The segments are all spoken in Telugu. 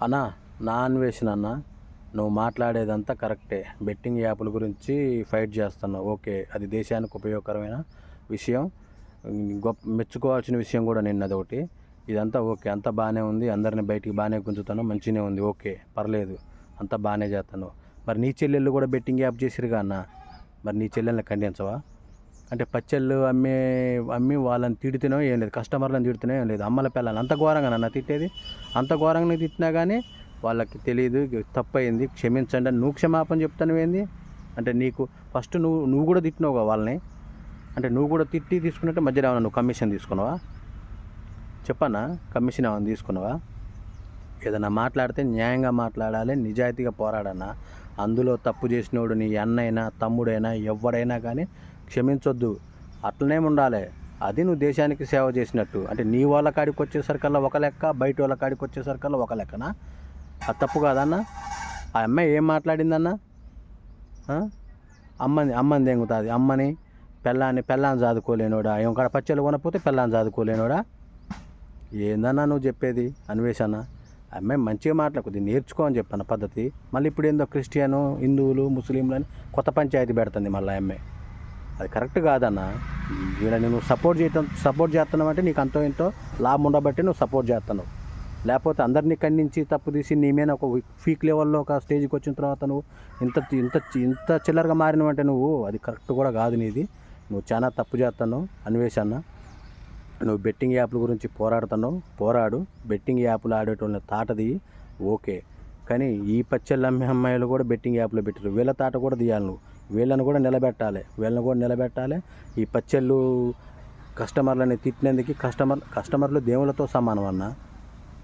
అన్నా నా అన్వేషణ అన్న నువ్వు మాట్లాడేదంతా కరెక్టే. బెట్టింగ్ యాప్ల గురించి ఫైట్ చేస్తున్నావు. ఓకే అది దేశానికి ఉపయోగకరమైన విషయం. గొప్ప మెచ్చుకోవాల్సిన విషయం కూడా నిన్న అదొకటి. ఇదంతా ఓకే అంతా బాగానే ఉంది. అందరిని బయటికి బాగానే గుంజుతాను. మంచిగానే ఉంది. ఓకే పర్లేదు. అంతా బాగానే చేస్తాను మరి నీ చెల్లెళ్ళు కూడా బెట్టింగ్ యాప్ చేసిరుగా అన్న? మరి నీ చెల్లెల్ని ఖండించవా? అంటే పచ్చళ్ళు అమ్మే అమ్మి వాళ్ళని తిడితేనో ఏం లేదు. కస్టమర్లను తిడితేనో ఏం లేదు. అమ్మల పిల్లలు అంత ఘోరంగా నన్ను తిట్టేది. అంత ఘోరంగా తిట్టినా కానీ వాళ్ళకి తెలియదు తప్పయింది క్షమించండి. నువ్వు క్షమాపణ చెప్తాను ఏంది? అంటే నీకు ఫస్ట్ నువ్వు నువ్వు కూడా తిట్టినావు వాళ్ళని. అంటే నువ్వు కూడా తిట్టి తీసుకున్నట్టు మధ్యలో ఏమన్నా నువ్వు కమిషన్ తీసుకున్నావా? చెప్పన్నా? కమిషన్ ఏమైనా తీసుకున్నావా? ఏదైనా మాట్లాడితే న్యాయంగా మాట్లాడాలి నిజాయితీగా పోరాడన్నా. అందులో తప్పు చేసినోడు నీ అన్నైనా తమ్ముడైనా ఎవడైనా కానీ క్షమించొద్దు. అట్లనే ఉండాలి. అది నువ్వు దేశానికి సేవ చేసినట్టు. అంటే నీ వాళ్ళ కాడికి వచ్చేసరికల్లా ఒక లెక్క బయట వాళ్ళ కాడికి వచ్చేసరికల్లా ఒక లెక్కనా? అది తప్పు కాదన్న. ఆ అమ్మాయి ఏం మాట్లాడిందన్న? అమ్మని అమ్మని దెంగుతుంది. అమ్మని పెళ్ళాన్ని పెళ్ళాన్ని చదువుకోలేనోడా ఏం కాడ పచ్చళ్ళు కొనకపోతే పెళ్ళాన్ని చదువుకోలేనోడా ఏందన్నా నువ్వు చెప్పేది? అన్వేషణ. ఆ అమ్మాయి మంచిగా మాట్లాడుకుంది నేర్చుకో అని చెప్పాను పద్ధతి. మళ్ళీ ఇప్పుడు ఏందో క్రిస్టియను హిందువులు ముస్లింలు అని కొత్త పంచాయతీ పెడుతుంది మళ్ళీ ఆ అమ్మాయి అది కరెక్ట్ కాదన్న. వీళ్ళని నువ్వు సపోర్ట్ చేయటం సపోర్ట్ చేస్తున్నావు అంటే నీకు అంతో ఎంతో లాభం ఉండబట్టి నువ్వు సపోర్ట్ చేస్తున్నావు. లేకపోతే అందరినీ ఖండించి తప్పు తీసి నీ మీద ఒక ఫీక్ లెవెల్లో ఒక స్టేజ్కి వచ్చిన తర్వాత నువ్వు ఇంత ఇంత ఇంత చిల్లరగా మారినవంటే నువ్వు అది కరెక్ట్ కూడా కాదు నీది. నువ్వు చాలా తప్పు చేస్తున్నావు. అన్వేషణ నువ్వు బెట్టింగ్ యాప్ల గురించి పోరాడుతున్నావు. పోరాడు. బెట్టింగ్ యాప్లు ఆడేటోళ్ళని తాటది ఓకే. కానీ ఈ పచ్చళ్ళు అమ్మే అమ్మాయిలు కూడా బెట్టింగ్ యాప్లో పెట్టారు వీళ్ళ తాట కూడా తీయాలి నువ్వు. వీళ్ళని కూడా నిలబెట్టాలి. వీళ్ళని కూడా నిలబెట్టాలి. ఈ పచ్చళ్ళు కస్టమర్లని తిట్టినందుకు కస్టమర్ కస్టమర్లు దేవుళ్ళతో సమానం అన్న.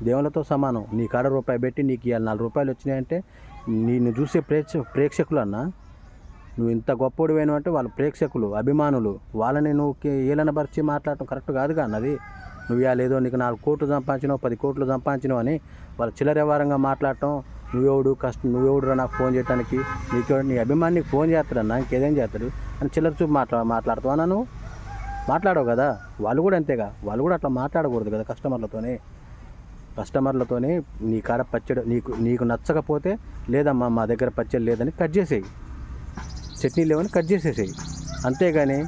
దేవుళ్ళతో సమానం. నీ కాడ రూపాయి పెట్టి నీకు ఇవాళ నాలుగు రూపాయలు వచ్చినాయంటే నిన్ను చూసే ప్రేక్ష ప్రేక్షకులు అన్న. నువ్వు ఇంత గొప్పోడు అంటే వాళ్ళ ప్రేక్షకులు అభిమానులు. వాళ్ళని నువ్వు ఏలనపరిచి మాట్లాడటం కరెక్ట్ కాదుగా అన్నది. నువ్వు లేదో నీకు నాలుగు కోట్లు సంపాదించినావు పది కోట్లు సంపాదించినావు అని వాళ్ళ చిల్లర వ్యవహారంగా మాట్లాడటం నువ్వెవడు కష్ట నువ్వెవడురా నాకు ఫోన్ చేయడానికి నీకు నీ అభిమాని నీకు ఫోన్ చేస్తాడన్నా ఇంకేదేం చేస్తాడు అని చిల్లర చూపు మాట్లా మాట్లాడుతావా నువ్వు? మాట్లాడవు కదా వాళ్ళు కూడా అంతేగా వాళ్ళు కూడా అట్లా మాట్లాడకూడదు కదా కస్టమర్లతోనే. కస్టమర్లతోనే నీ కాడ పచ్చడి నీకు నీకు నచ్చకపోతే లేదమ్మా మా దగ్గర పచ్చడి లేదని కట్ చేసేయి. చట్నీ లేవని కట్ చేసేసేయి. అంతేగాని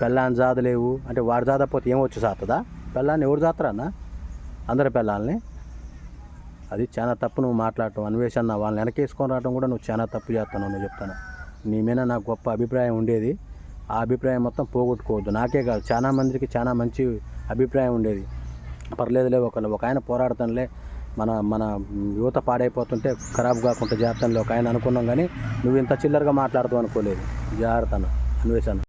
పెళ్ళాని జాద లేవు అంటే వాడు జాదపోతే ఏమొచ్చు సాతదా? పెళ్ళాన్ని ఎవరు జాతరన్నా అందరి పిల్లల్ని అది చాలా తప్పు నువ్వు మాట్లాడటం అన్వేషణ వాళ్ళని వెనకేసుకొని రావడం కూడా నువ్వు చాలా తప్పు చేస్తున్నావు నువ్వు చెప్తాను. నీ మీద నాకు గొప్ప అభిప్రాయం ఉండేది. ఆ అభిప్రాయం మొత్తం పోగొట్టుకోవద్దు. నాకే కాదు చాలా మందికి చాలా మంచి అభిప్రాయం ఉండేది. పర్లేదులే ఒక ఒక ఆయన పోరాడతానులే. మన మన యువత పాడైపోతుంటే ఖరాబ్ కాకుండా జాగ్రత్తలో ఒక ఆయన అనుకున్నాం కానీ నువ్వు ఇంత చిల్లరగా మాట్లాడుతావు అనుకోలేదు. జాగ్రత్త అన్వేషణ.